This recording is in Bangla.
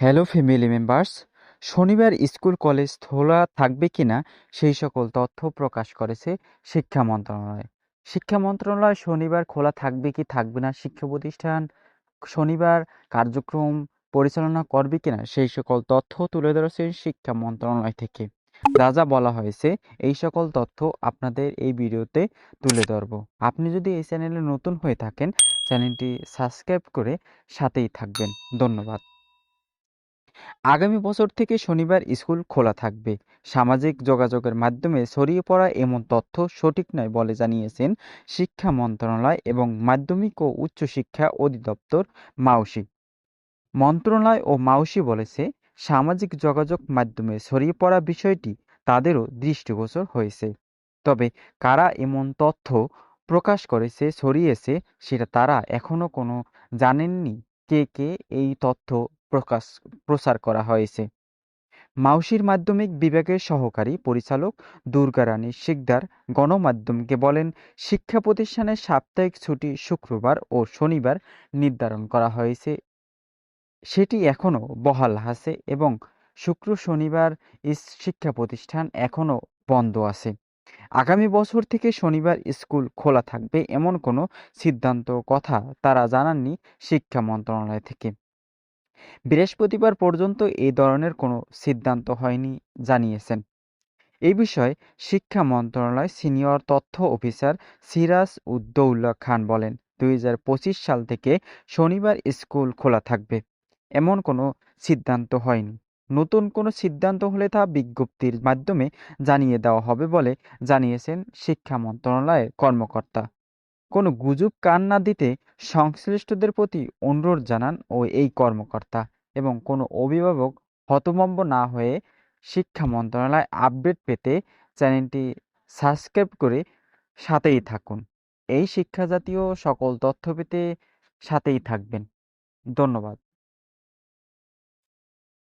হ্যালো ফ্যামিলি মেম্বার্স, শনিবার স্কুল কলেজ খোলা থাকবে কিনা সেই সকল তথ্য প্রকাশ করেছে শিক্ষা মন্ত্রণালয়। শিক্ষা মন্ত্রণালয় শনিবার খোলা থাকবে কি থাকবে না শিক্ষা প্রতিষ্ঠান শনিবার কার্যক্রম পরিচালনা করবে কিনা সেই সকল তথ্য তুলে ধরেছে শিক্ষা মন্ত্রণালয় থেকে। যা যা বলা হয়েছে এই সকল তথ্য আপনাদের এই ভিডিওতে তুলে ধরবো। আপনি যদি এই চ্যানেলে নতুন হয়ে থাকেন, চ্যানেলটি সাবস্ক্রাইব করে সাথেই থাকবেন। ধন্যবাদ। আগামী বছর থেকে শনিবার স্কুল খোলা থাকবে। সামাজিক যোগাযোগের মাধ্যমে ছড়িয়ে পড়া এমন তথ্য সঠিক নয় বলে জানিয়েছেন শিক্ষা মন্ত্রণালয় এবং মাধ্যমিক ও উচ্চশিক্ষা অধিদপ্তর মাউসি। মন্ত্রণালয় ও মাউসি বলেছে, সামাজিক যোগাযোগ মাধ্যমে ছড়িয়ে পড়া বিষয়টি তাদেরও দৃষ্টিগোচর হয়েছে। তবে কারা এমন তথ্য প্রকাশ করেছে, ছড়িয়েছে, সেটা তারা এখনও কোনো জানেননি। কে কে এই তথ্য প্রকাশ প্রচার করা হয়েছে। মাউসির মাধ্যমিক বিভাগের সহকারী পরিচালক দুর্গারানী শিকদার গণমাধ্যমকে বলেন, শিক্ষা প্রতিষ্ঠানের সাপ্তাহিক ছুটি শুক্রবার ও শনিবার নির্ধারণ করা হয়েছে। সেটি এখনও বহাল আছে এবং শুক্র, শনিবার শিক্ষা প্রতিষ্ঠান এখনও বন্ধ আছে। আগামী বছর থেকে শনিবার স্কুল খোলা থাকবে এমন কোনো সিদ্ধান্ত, কথা তারা জানাননি শিক্ষা মন্ত্রণালয় থেকে। বৃহস্পতিবার পর্যন্ত এই ধরনের কোনো সিদ্ধান্ত হয়নি, জানিয়েছেন। এই বিষয়ে শিক্ষা মন্ত্রণালয় সিনিয়র তথ্য অফিসার সিরাজ উদ্দৌল্লা খান বলেন, দুই হাজার পঁচিশ সাল থেকে শনিবার স্কুল খোলা থাকবে। এমন কোনো সিদ্ধান্ত হয়নি। নতুন কোনো সিদ্ধান্ত হলে তা বিজ্ঞপ্তির মাধ্যমে জানিয়ে দেওয়া হবে বলে জানিয়েছেন শিক্ষা মন্ত্রণালয়ের কর্মকর্তা। কোনো গুজব কান না দিতে সংশ্লিষ্টদের প্রতি অনুরোধ জানান ও এই কর্মকর্তা এবং কোনো অভিভাবক হতভম্ব না হয়ে শিক্ষা মন্ত্রণালয় আপডেট পেতে চ্যানেলটি সাবস্ক্রাইব করে সাথেই থাকুন। এই শিক্ষা জাতীয় সকল তথ্য পেতে সাথেই থাকবেন। ধন্যবাদ।